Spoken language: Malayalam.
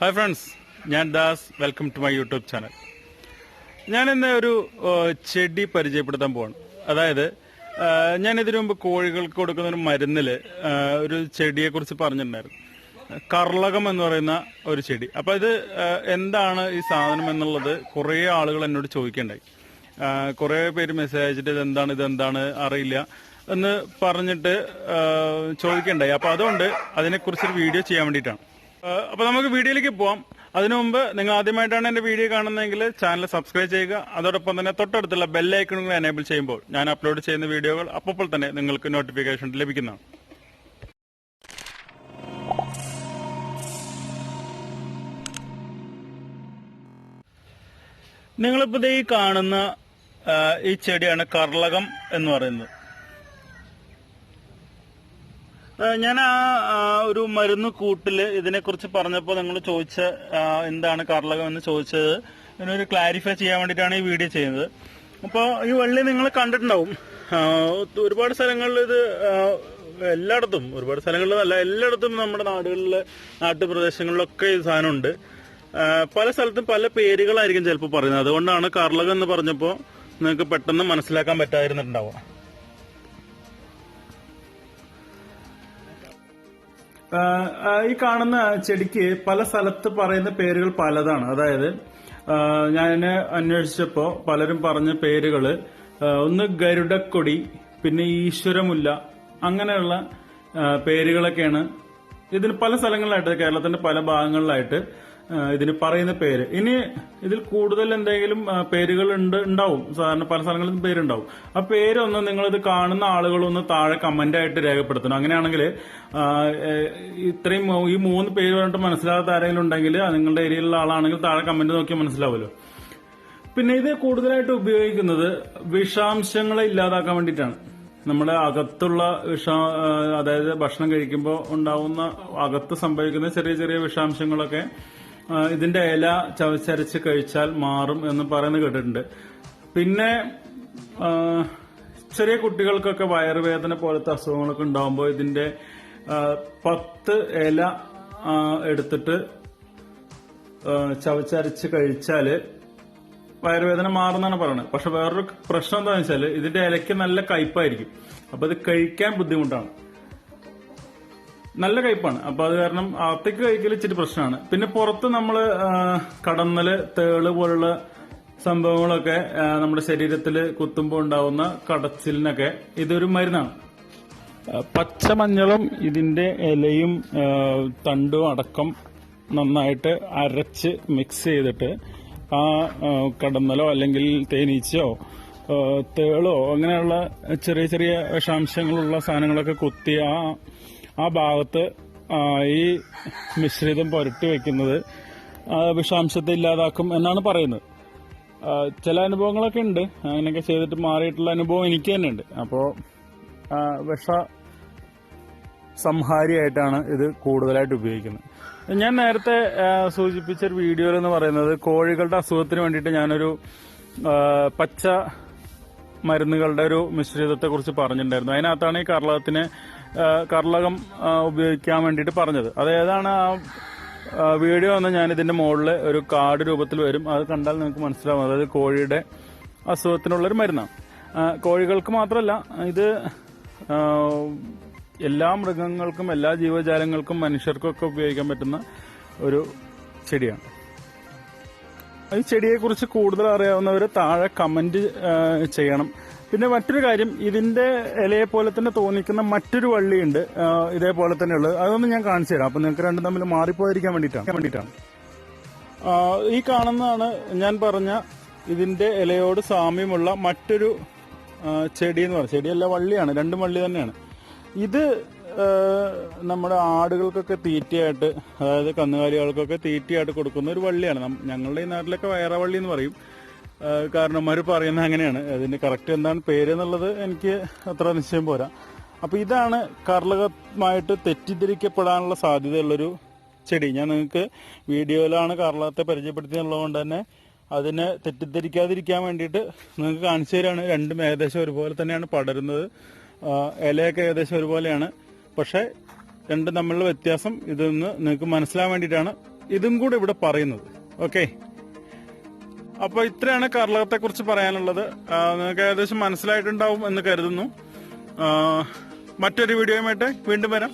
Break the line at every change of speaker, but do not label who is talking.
ഹായ് ഫ്രണ്ട്സ് ഞാൻ Das. Welcome to my YouTube channel ഞാൻ ഇന്ന് ഒരു ചെടി പരിചയപ്പെടുത്താൻ പോവാണ്. അതായത് ഞാൻ ഇതിനു മുമ്പ് കോഴികൾക്ക് കൊടുക്കുന്ന ഒരു മരുന്നിൽ ഒരു ചെടിയെ കുറിച്ച് പറഞ്ഞിട്ടുണ്ടായിരുന്നു. കർളകം എന്ന് പറയുന്ന ഒരു ചെടി. അപ്പൊ ഇത് എന്താണ് ഈ സാധനം എന്നുള്ളത് കുറേ ആളുകൾ എന്നോട് ചോദിക്കണ്ടായി. കുറേ പേര് മെസ്സേജ് അയച്ചിട്ട് ഇത് എന്താണ് അറിയില്ല എന്ന് പറഞ്ഞിട്ട് ചോദിക്കണ്ടായി. അപ്പൊ അതുകൊണ്ട് അതിനെക്കുറിച്ചൊരു വീഡിയോ ചെയ്യാൻ വേണ്ടിയിട്ടാണ്. അപ്പൊ നമുക്ക് വീഡിയോയിലേക്ക് പോവാം. അതിനു മുമ്പ് നിങ്ങൾ ആദ്യമായിട്ടാണ് എന്റെ വീഡിയോ കാണുന്നതെങ്കിൽ ചാനൽ സബ്സ്ക്രൈബ് ചെയ്യുക. അതോടൊപ്പം തന്നെ തൊട്ടടുത്തുള്ള ബെൽ ഐക്കണുകൾ എനേബിൾ ചെയ്യുമ്പോൾ ഞാൻ അപ്ലോഡ് ചെയ്യുന്ന വീഡിയോകൾ അപ്പോൾ തന്നെ നിങ്ങൾക്ക് നോട്ടിഫിക്കേഷൻ ലഭിക്കുന്നതാണ്. നിങ്ങളിപ്പോ ദേ ഈ കാണുന്ന ഈ ചെടിയാണ് കർളകം എന്ന് പറയുന്നത് ആ, ഞാൻ ആ ഒരു മരുന്ന് കൂട്ടിൽ ഇതിനെക്കുറിച്ച് പറഞ്ഞപ്പോൾ നിങ്ങൾ ചോദിച്ച എന്താണ് കർളകം എന്ന് ചോദിച്ചത്. ഇതിനൊരു ക്ലാരിഫൈ ചെയ്യാൻ വേണ്ടിയിട്ടാണ് ഈ വീഡിയോ ചെയ്യുന്നത്. അപ്പോൾ ഈ വള്ളി നിങ്ങൾ കണ്ടിട്ടുണ്ടാവും. ഒരുപാട് സ്ഥലങ്ങളിൽ ഇത് എല്ലായിടത്തും ഒരുപാട് സ്ഥലങ്ങളിൽ അല്ല എല്ലായിടത്തും നമ്മുടെ നാടുകളിൽ നാട്ടുപ്രദേശങ്ങളിലൊക്കെ ഈ സാധനമുണ്ട്. പല സ്ഥലത്തും പല പേരുകളായിരിക്കും ചിലപ്പോൾ പറയുന്നത്. അതുകൊണ്ടാണ് കർളകം എന്ന് പറഞ്ഞപ്പോൾ നിങ്ങൾക്ക് പെട്ടെന്ന് മനസ്സിലാക്കാൻ പറ്റാതിരുന്നിട്ടുണ്ടാവുക. ഈ കാണുന്ന ചെടിക്ക് പല സ്ഥലത്ത് പറയുന്ന പേരുകൾ പലതാണ്. അതായത് ഞാൻ അന്വേഷിച്ചപ്പോ പലരും പറഞ്ഞ പേരുകൾ ഒന്ന് ഗരുഡക്കൊടി പിന്നെ ഈശ്വരമുല്ല അങ്ങനെയുള്ള പേരുകളൊക്കെയാണ്. ഇതിന് പല സ്ഥലങ്ങളിലായിട്ട് കേരളത്തിന്റെ പല ഭാഗങ്ങളിലായിട്ട് ഇതിന് പറയുന്ന പേര്. ഇനി ഇതിൽ കൂടുതൽ എന്തെങ്കിലും പേരുകൾ ഉണ്ട് ഉണ്ടാവും. സാധാരണ പല സ്ഥലങ്ങളിലും പേരുണ്ടാവും. ആ പേരൊന്ന് ഇത് കാണുന്ന ആളുകളൊന്ന് താഴെ കമന്റ് ആയിട്ട് രേഖപ്പെടുത്തണം. അങ്ങനെയാണെങ്കിൽ ഇത്രയും ഈ മൂന്ന് പേര് പറഞ്ഞിട്ട് മനസ്സിലാകാത്ത ആരെങ്കിലും ഉണ്ടെങ്കിൽ നിങ്ങളുടെ ഏരിയയിലുള്ള ആളാണെങ്കിൽ താഴെ കമന്റ് നോക്കിയാൽ മനസ്സിലാവുമല്ലോ. പിന്നെ ഇത് കൂടുതലായിട്ട് ഉപയോഗിക്കുന്നത് വിഷാംശങ്ങളെ ഇല്ലാതാക്കാൻ വേണ്ടിയിട്ടാണ്. നമ്മുടെ അകത്തുള്ള വിഷ അതായത് ഭക്ഷണം കഴിക്കുമ്പോൾ ഉണ്ടാവുന്ന അകത്ത് സംഭവിക്കുന്ന ചെറിയ ചെറിയ വിഷാംശങ്ങളൊക്കെ ഇതിന്റെ ഇല ചവച്ചരച്ച് കഴിച്ചാൽ മാറും എന്ന് പറയുന്നത് കേട്ടിട്ടുണ്ട്. പിന്നെ ചെറിയ കുട്ടികൾക്കൊക്കെ വയറുവേദന പോലത്തെ അസുഖങ്ങളൊക്കെ ഉണ്ടാകുമ്പോൾ ഇതിന്റെ പത്ത് ഇല എടുത്തിട്ട് ചവച്ചരച്ച് കഴിച്ചാൽ വയറുവേദന മാറുന്നാണ് പറയുന്നത്. പക്ഷെ വേറൊരു പ്രശ്നം എന്താണെന്ന് വെച്ചാൽ ഇതിന്റെ ഇലയ്ക്ക് നല്ല കയ്പായിരിക്കും. അപ്പൊ ഇത് കഴിക്കാൻ ബുദ്ധിമുട്ടാണ്. നല്ല കയ്പാണ്. അപ്പൊ അത് കാരണം അകത്തേക്ക് കഴിക്കൽ ഇച്ചിരി പ്രശ്നമാണ്. പിന്നെ പുറത്ത് നമ്മൾ കടന്നൽ തേൾ പോലുള്ള സംഭവങ്ങളൊക്കെ നമ്മുടെ ശരീരത്തിൽ കുത്തുമ്പോൾ ഉണ്ടാവുന്ന കടച്ചിലിനൊക്കെ ഇതൊരു മരുന്നാണ്. പച്ചമഞ്ഞളും ഇതിന്റെ ഇലയും തണ്ടും അടക്കം നന്നായിട്ട് അരച്ച് മിക്സ് ചെയ്തിട്ട് ആ കടന്നലോ അല്ലെങ്കിൽ തേനീച്ചയോ തേളോ അങ്ങനെയുള്ള ചെറിയ ചെറിയ വിഷാംശങ്ങളുള്ള സാധനങ്ങളൊക്കെ കുത്തി ആ ആ ഭാഗത്ത് ഈ മിശ്രിതം പുരട്ടി വെക്കുന്നത് വിഷാംശത്തെ ഇല്ലാതാക്കും എന്നാണ് പറയുന്നത്. ചില അനുഭവങ്ങളൊക്കെ ഉണ്ട്. അങ്ങനെയൊക്കെ ചെയ്തിട്ട് മാറിയിട്ടുള്ള അനുഭവം എനിക്ക് തന്നെ ഉണ്ട് അപ്പോൾ വിഷ സംഹാരിയായിട്ടാണ് ഇത് കൂടുതലായിട്ട് ഉപയോഗിക്കുന്നത്. ഞാൻ നേരത്തെ സൂചിപ്പിച്ച ഒരു വീഡിയോയിൽ എന്ന് പറയുന്നത് കോഴികളുടെ അസുഖത്തിന് വേണ്ടിയിട്ട് ഞാനൊരു പച്ച മരുന്നുകളുടെ ഒരു മിശ്രിതത്തെ കുറിച്ച് പറഞ്ഞിട്ടുണ്ടായിരുന്നു. അതിനകത്താണ് ഈ കർളകത്തിന് ആ, കർളകം ഉപയോഗിക്കാൻ വേണ്ടിയിട്ട് പറഞ്ഞത്. അത് ഏതാണ്? ആ ആ, വീഡിയോ എന്ന് ഞാൻ ഇതിന്റെ മുകളിൽ ഒരു കാർഡ് രൂപത്തിൽ വരും. അത് കണ്ടാൽ നിങ്ങൾക്ക് മനസ്സിലാവും. അതായത് കോഴിയുടെ അസുഖത്തിനുള്ളൊരു മരുന്നാണ്. കോഴികൾക്ക് മാത്രമല്ല ഇത് എല്ലാ മൃഗങ്ങൾക്കും എല്ലാ ജീവജാലങ്ങൾക്കും മനുഷ്യർക്കും ഒക്കെ ഉപയോഗിക്കാൻ പറ്റുന്ന ഒരു ചെടിയാണ്. ഈ ചെടിയെക്കുറിച്ച് കൂടുതൽ അറിയാവുന്നവർ താഴെ കമന്റ് ചെയ്യണം. പിന്നെ മറ്റൊരു കാര്യം ഇതിന്റെ ഇലയെ പോലെ തന്നെ തോന്നിക്കുന്ന മറ്റൊരു വള്ളിയുണ്ട്. ഇതേപോലെ തന്നെ ഉള്ളത് അതൊന്നും ഞാൻ കാണിച്ചു തരാം. അപ്പൊ നിങ്ങൾക്ക് രണ്ടും തമ്മിൽ മാറിപ്പോയിരിക്കാൻ വേണ്ടിയിട്ടാണ്. വേണ്ടിയിട്ടാണ്. ഈ കാണുന്നതാണ് ഞാൻ പറഞ്ഞ ഇതിന്റെ ഇലയോട് സാമ്യമുള്ള മറ്റൊരു ചെടി എന്ന് പറയുന്നത്. ചെടിയല്ല വള്ളിയാണ്. രണ്ടും വള്ളി തന്നെയാണ്. ഇത് നമ്മുടെ ആടുകൾക്കൊക്കെ തീറ്റയായിട്ട് അതായത് കന്നുകാലികൾക്കൊക്കെ തീറ്റയായിട്ട് കൊടുക്കുന്ന ഒരു വള്ളിയാണ്. ഞങ്ങളുടെ ഈ നാട്ടിലൊക്കെ വയറവള്ളി എന്ന് പറയും. കാരണന്മാർ പറയുന്നത് അങ്ങനെയാണ്. അതിന് കറക്റ്റ് എന്താണ് പേര് എന്നുള്ളത് എനിക്ക് അത്ര നിശ്ചയം പോരാ. അപ്പൊ ഇതാണ് കർലകമായിട്ട് തെറ്റിദ്ധരിക്കപ്പെടാനുള്ള സാധ്യതയുള്ളൊരു ചെടി. ഞാൻ നിങ്ങൾക്ക് വീഡിയോയിലാണ് കർളകത്തെ പരിചയപ്പെടുത്തിയുള്ളത് കൊണ്ട് തന്നെ അതിനെ തെറ്റിദ്ധരിക്കാതിരിക്കാൻ വേണ്ടിയിട്ട് നിങ്ങൾക്ക് കാണിച്ചു തരാണ്. രണ്ടും ഏകദേശം ഒരുപോലെ തന്നെയാണ് പടരുന്നത്. ഇലയൊക്കെ ഏകദേശം ഒരുപോലെയാണ്. പക്ഷെ രണ്ടും തമ്മിലുള്ള വ്യത്യാസം ഇതൊന്ന് നിങ്ങൾക്ക് മനസ്സിലാൻ വേണ്ടിയിട്ടാണ് ഇതും കൂടെ ഇവിടെ പറയുന്നത്. ഓക്കെ? അപ്പൊ ഇത്രയാണ് കർളകത്തെ കുറിച്ച് പറയാനുള്ളത് നിങ്ങൾക്ക് ഏകദേശം മനസ്സിലായിട്ടുണ്ടാവും എന്ന് കരുതുന്നു. മറ്റൊരു വീഡിയോയുമായിട്ട് വീണ്ടും വരാം.